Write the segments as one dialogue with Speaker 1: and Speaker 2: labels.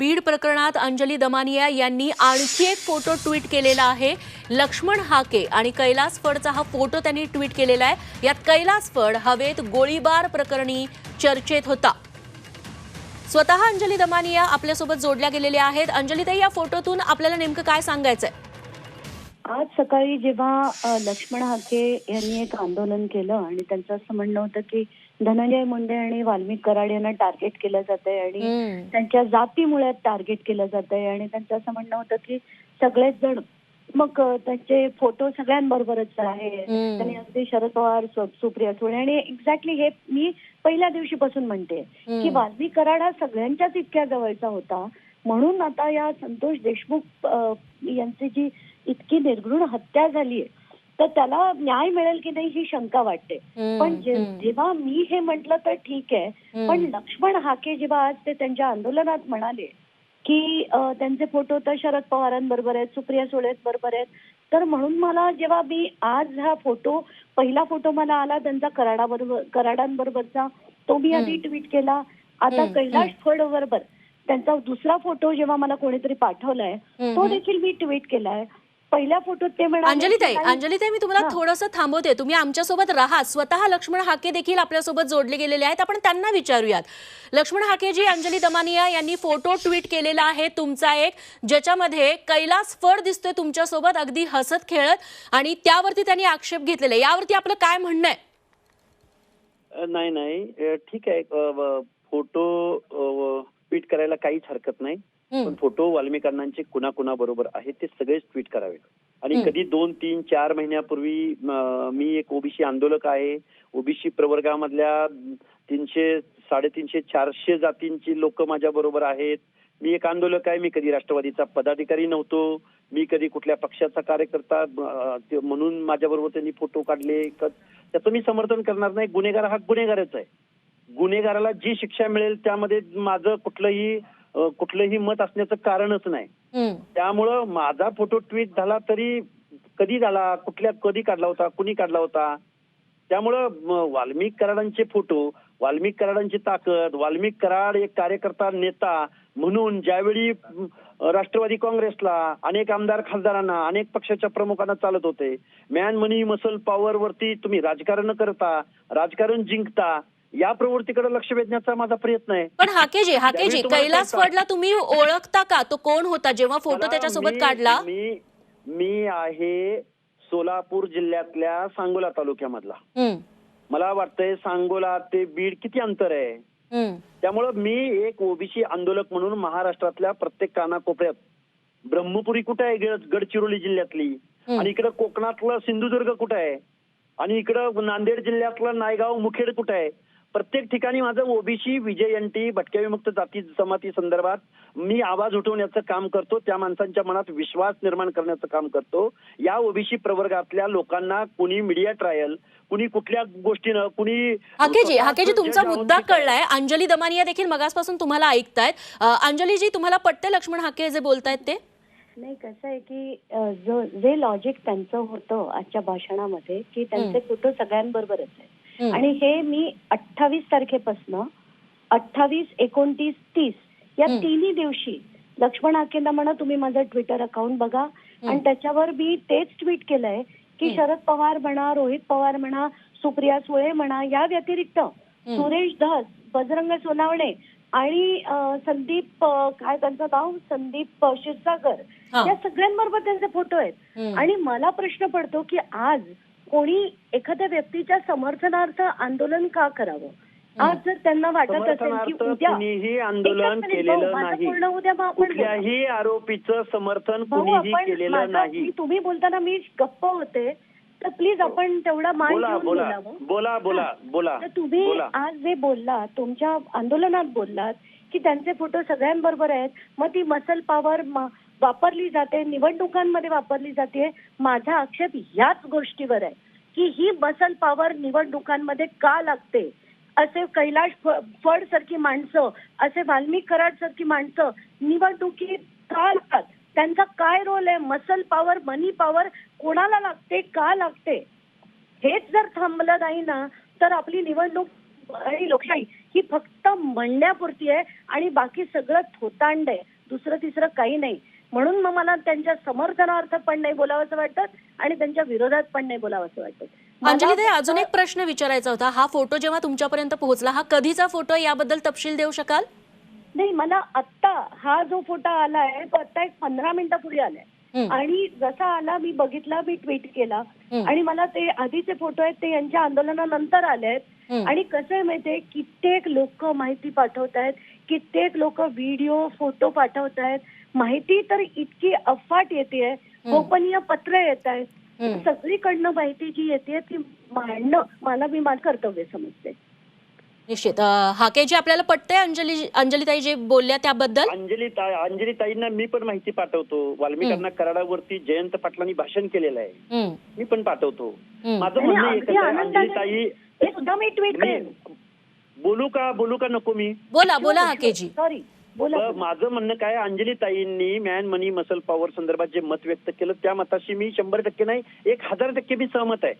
Speaker 1: बीड प्रकरणात अंजली दमानिया यांनी आणखी एक फोटो ट्विट केलेला आहे. लक्ष्मण हाके आणि कैलास फडचा हा फोटो त्यांनी ट्विट केलेला आहे. यात कैलास फड हवेत गोळीबार प्रकरणी चर्चेत होता. स्वतः अंजली दमानिया आपल्यासोबत जोडल्या गेलेल्या आहेत. अंजलीताई या फोटोतून आपल्याला नेमकं काय सांगायचंय?
Speaker 2: आज सकाळी जेव्हा लक्ष्मण हाके यांनी एक आंदोलन केलं आणि त्यांचं असं म्हणणं होतं की धनंजय मुंडे आणि वाल्मिक कराड यांना टार्गेट केलं जात आहे आणि. त्यांच्या जातीमुळे टार्गेट केलं जात आहे आणि त्यांचं असं म्हणणं होतं की सगळेच जण मग त्यांचे फोटो सगळ्यांबरोबरच आहे. त्यांनी अगदी शरद पवार सुप्रिया सुळे आणि एक्झॅक्टली हे मी पहिल्या दिवशीपासून म्हणते. की वाल्मिक कराड हा सगळ्यांच्याच इतक्या जवळचा होता म्हणून आता या संतोष देशमुख यांची जी इतकी निर्घृण हत्या झालीये तर त्याला न्याय मिळेल की नाही ही शंका वाटते. पण. जेव्हा मी हे म्हटलं तर ठीक आहे. पण लक्ष्मण हाके जेव्हा आज ते त्यांच्या आंदोलनात म्हणाले की त्यांचे फोटो तर शरद पवारांबरोबर आहेत सुप्रिया सुळे बरोबर आहेत. तर म्हणून मला जेव्हा मी आज हा फोटो पहिला फोटो मला आला त्यांचा कराडाबरोबर कराडांबरोबरचा तो मी आधी ट्विट केला. आता कैलाश फड बरोबर त्यांचा दुसरा फोटो जेव्हा मला कोणीतरी पाठवलाय तो. देखील मी ट्विट केलाय. पहिल्या फोटोत ते म्हणाले
Speaker 1: अंजलीताई
Speaker 2: की नाही-
Speaker 1: अंजलीताई मी तुम्हाला
Speaker 2: हा.
Speaker 1: थोडंसं थांबवते. तुम्ही आमच्यासोबत राहा. स्वतः लक्ष्मण हाके देखील आपल्यासोबत जोडले गेलेले आहेत. आपण त्यांना विचारूयात. लक्ष्मण हाकेजी अंजली दमानिया यांनी फोटो ट्विट केलेला आहे तुमचा एक ज्याच्यामध्ये कैलास फड दिसतोय तुमच्यासोबत अगदी हसत खेळत आणि त्यावरती त्यांनी आक्षेप घेतलेला. आहे यावरती आपलं काय म्हणणं आहे?
Speaker 3: अ, नाही नाही. अ, ठीक आहे. अ, फोटो अ, करायला काहीच हरकत नाही. पण फोटो वाल्मिक अण्णांचे कुणा कुणाबरोबर आहेत ते सगळेच ट्विट करावेत आणि. कधी दोन तीन चार महिन्यापूर्वी म, मी एक ओबीसी आंदोलक आहे. ओबीसी प्रवर्गामधल्या तीनशे साडेतीनशे चारशे जातींची लोक माझ्या बरोबर आहेत. मी एक आंदोलक आहे. मी कधी राष्ट्रवादीचा पदाधिकारी नव्हतो. मी कधी कुठल्या पक्षाचा कार्यकर्ता म्हणून माझ्याबरोबर त्यांनी फोटो काढले. त्याचं मी समर्थन करणार नाही. गुन्हेगार हा गुन्हेगारच आहे. गुन्हेगाराला जी शिक्षा मिळेल त्यामध्ये माझं कुठलंही कुठलंही मत असण्याचं कारणच नाही. त्यामुळं माझा फोटो ट्विट झाला तरी कधी झाला कुठल्या कधी काढला होता कुणी काढला होता त्यामुळं वाल्मिक कराडांचे फोटो वाल्मिक कराडांची ताकद वाल्मिक कराड एक कार्यकर्ता नेता म्हणून ज्यावेळी राष्ट्रवादी काँग्रेसला अनेक आमदार खासदारांना अनेक पक्षाच्या प्रमुखांना चालत होते मॅन मनी मसल पॉवर वरती तुम्ही राजकारण करता राजकारण जिंकता या प्रवृत्तीकडे लक्ष वेधण्याचा माझा प्रयत्न आहे
Speaker 1: पण हाकेजी हाकेजी कैलास. फडला तुम्ही ओळखता का तो कोण होता जेव्हा फोटो त्याच्यासोबत काढला
Speaker 3: मी मी आहे सोलापूर जिल्ह्यातल्या सांगोला तालुक्यामधला. मला वाटतंय सांगोला ते बीड किती अंतर आहे. त्यामुळं मी एक ओबीसी आंदोलक म्हणून महाराष्ट्रातल्या प्रत्येक कानाकोपऱ्यात ब्रह्मपुरी कुठे आहे गड- गडचिरोली जिल्ह्यातली. आणि इकडं कोकणातलं सिंधुदुर्ग कुठं आहे आणि इकडं नांदेड जिल्ह्यातलं नायगाव मुखेड कुठं आहे प्रत्येक ठिकाणी माझं ओबीसी विजयंती भटक्या विमुक्त जाती जमाती संदर्भात मी आवाज उठवण्याचं काम करतो त्या माणसांच्या मनात विश्वास निर्माण करण्याचं काम करतो. या ओबीसी प्रवर्गातल्या लोकांना कुणी मीडिया ट्रायल कुणी कुठल्या गोष्टीनं कुणी
Speaker 1: हाकेजी हाकेजी तुमचा मुद्दा कळलाय. अंजली दमानिया देखील मगासपासून तुम्हाला ऐकतायत. अंजलीजी तुम्हाला पटते लक्ष्मण हाके जे बोलतायत ते?
Speaker 2: नाही कसं आहे की जो जे लॉजिक त्यांचं होतं आजच्या भाषणामध्ये की त्यांचे फोटो सगळ्यांबरोबरच आहे. आणि हे मी अठ्ठावीस तारखेपासनं अठ्ठावीस एकोणतीस तीस या. तिन्ही दिवशी लक्ष्मण हाकेंना म्हणा तुम्ही माझं ट्विटर अकाउंट बघा. आणि त्याच्यावर मी तेच ट्विट केलंय की शरद पवार म्हणा रोहित पवार म्हणा सुप्रिया सुळे म्हणा या व्यतिरिक्त सुरेश धस बजरंग सोनावणे आणि संदीप काय त्यांचं नाव? संदीप क्षीरसागर. या सगळ्यांबरोबर त्यांचे फोटो आहेत. आणि मला प्रश्न पडतो की आज कोणी एखाद्या व्यक्तीच्या समर्थनार्थ आंदोलन का करावं? आज जर त्यांना वाटत असेल की उद्या
Speaker 3: कुणीही आंदोलन केलेलं नाही.
Speaker 2: पूर्ण उद्या मग आपण बोलू.
Speaker 3: कुठल्याही आरोपीचं समर्थन
Speaker 2: भाऊ
Speaker 3: कुणीही
Speaker 2: आपण
Speaker 3: केलेलं
Speaker 2: माझं-
Speaker 3: नाही.
Speaker 2: मी- तुम्ही बोलताना मी गप्प होते. तर प्लीज आपण तेवढा मान
Speaker 3: बोला
Speaker 2: घेऊन
Speaker 3: बोला.
Speaker 2: बोलावं.
Speaker 3: बोला बोला बोला.
Speaker 2: तर तुम्ही
Speaker 3: बोला.
Speaker 2: आज जे बोललात तुमच्या आंदोलनात बोललात की त्यांचे फोटो सगळ्यांबरोबर आहेत मग ती मसल पॉवर वापरली जाते निवडणुकांमध्ये वापरली जाते. माझा आक्षेप याच गोष्टीवर आहे की ही मसल पॉवर निवडणुकांमध्ये का लागते? असे कैलाश फड सारखी माणसं असे वाल्मिक कराड सारखी माणसं निवडणुकीत का लागतात? त्यांचा काय रोल आहे? मसल पॉवर मनी पॉवर कोणाला लागते? का लागते? हेच जर थांबलं नाही ना तर आपली निवडणूक आणि लोकशाही ही फक्त म्हणण्यापुरती आहे आणि बाकी सगळं थोतांड आहे. दुसरं तिसरं काही नाही. म्हणून मग मला त्यांच्या समर्थनार्थ पण नाही बोलावंसं वाटतं आणि त्यांच्या विरोधात पण नाही बोलावंसं वाटतं
Speaker 1: अंजली अजून एक प्रश्न विचारायचा होता हा फोटो जेव्हा तुमच्यापर्यंत पोहोचला हा कधीचा फोटो आहे? याबद्दल तपशील देऊ शकाल
Speaker 2: नाही मला आत्ता हा जो फोटो आलाय तो आत्ता एक पंधरा मिनिटापूर्वी आलाय. आणि जसा आला मी बघितला मी ट्विट केला. आणि मला ते आधीचे फोटो आहेत ते यांच्या आंदोलनानंतर आले आहेत. आणि कसं आहे माहितीये कित्येक लोक माहिती पाठवत आहेत कित्येक लोक व्हिडिओ फोटो पाठवत आहेत माहिती तर इतकी अफाट येते गोपनीय पत्र येत आहेत
Speaker 1: हं.
Speaker 2: सगळीकडनं माहिती जी येते ती मांडणं मला मी माझं कर्तव्य समजते
Speaker 1: निश्चित. हाकेजी आपल्याला पटतंय अंजली अंजलीताई जे बोलल्या त्याबद्दल?
Speaker 3: अंजली ता- अंजली ताईंना मी पण माहिती पाठवतो. वाल्मिकांना कराडावरती जयंत पाटलांनी भाषण केलेलं आहे. मी पण पाठवतो. माझं
Speaker 2: आणि
Speaker 3: म्हणणं
Speaker 2: अगदी
Speaker 3: एकच आहे
Speaker 2: आनंदाने
Speaker 3: अंजली ताई
Speaker 2: हे सुद्धा मी ट्विट
Speaker 3: मी
Speaker 2: करेन.
Speaker 3: बोलू का बोलू का नको मी?
Speaker 1: बोला बोला हाकेजी.
Speaker 2: सॉरी
Speaker 3: माझं म्हणणं काय अंजली ताईंनी मॅन मनी मसल पॉवर संदर्भात जे मत व्यक्त केलं त्या मताशी मी शंभर टक्के नाही एक हजार टक्के मी सहमत आहे.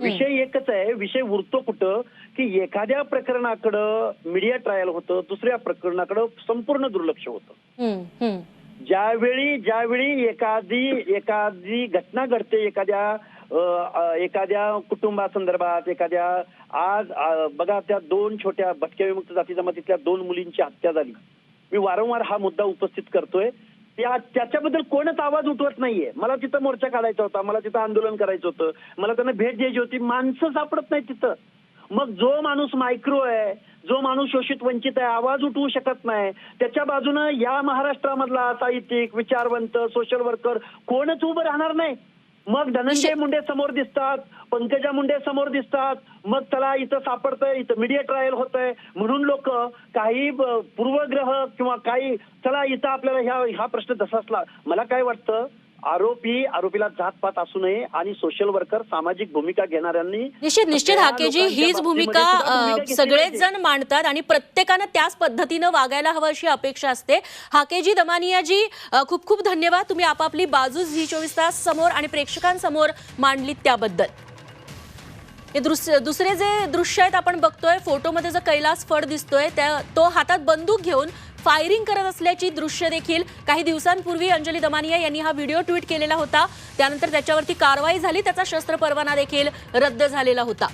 Speaker 3: विषय एकच आहे विषय उरतो कुठं की एखाद्या प्रकरणाकडं मीडिया ट्रायल होतं दुसऱ्या प्रकरणाकडं संपूर्ण दुर्लक्ष होतं. ज्यावेळी ज्यावेळी एखादी एखादी घटना घडते एखाद्या एखाद्या कुटुंबासंदर्भात एखाद्या आज बघा त्या दोन छोट्या भटक्या विमुक्त जाती जमातीतल्या दोन मुलींची हत्या झाली. मी वारंवार हा मुद्दा उपस्थित करतोय. त्या त्याच्याबद्दल कोणच आवाज उठवत नाहीये. मला तिथं मोर्चा काढायचा होता मला तिथं आंदोलन करायचं होतं मला त्यांना भेट द्यायची होती माणसं सापडत नाही तिथं. मग जो माणूस मायक्रो आहे जो माणूस शोषित वंचित आहे आवाज उठवू शकत नाही. त्याच्या बाजूनं या महाराष्ट्रामधला साहित्यिक विचारवंत सोशल वर्कर कोणच उभं राहणार नाही. मग धनंजय मुंडे समोर दिसतात पंकजा मुंडे समोर दिसतात मग त्याला इथं सापडतंय इथं मीडिया ट्रायल होत आहे म्हणून लोक काही पूर्वग्रह किंवा काही चला इथं आपल्याला ह्या हा प्रश्न तसाचला मला काय वाटतं आरोपी आरोपीला जातपात असू नये आणि सोशल वर्कर सामाजिक भूमिका घेणाऱ्यांनी
Speaker 1: निश्चित निश्चित हाकेजी हीच भूमिका सगळेच. जण मांडतात आणि प्रत्येकानं त्याच पद्धतीनं वागायला हवं अशी अपेक्षा असते. हाकेजी दमानियाजी खूप खूप धन्यवाद. तुम्ही आपापली बाजू झी चोवीस तास समोर आणि प्रेक्षकांसमोर मांडलीत त्याबद्दल. हे दृश्य दुसरे जे दृश्य आहेत आपण बघतोय फोटोमध्ये जो कैलास फड दिसतोय त्या तो हातात बंदूक घेऊन फायरिंग करत असल्याची दृश्य देखील काही दिवसांपूर्वी अंजली दमानिया यांनी हा व्हिडिओ ट्विट केलेला होता. त्यानंतर त्याच्यावरती कारवाई झाली त्याचा शस्त्र परवाना देखील रद्द झालेला होता.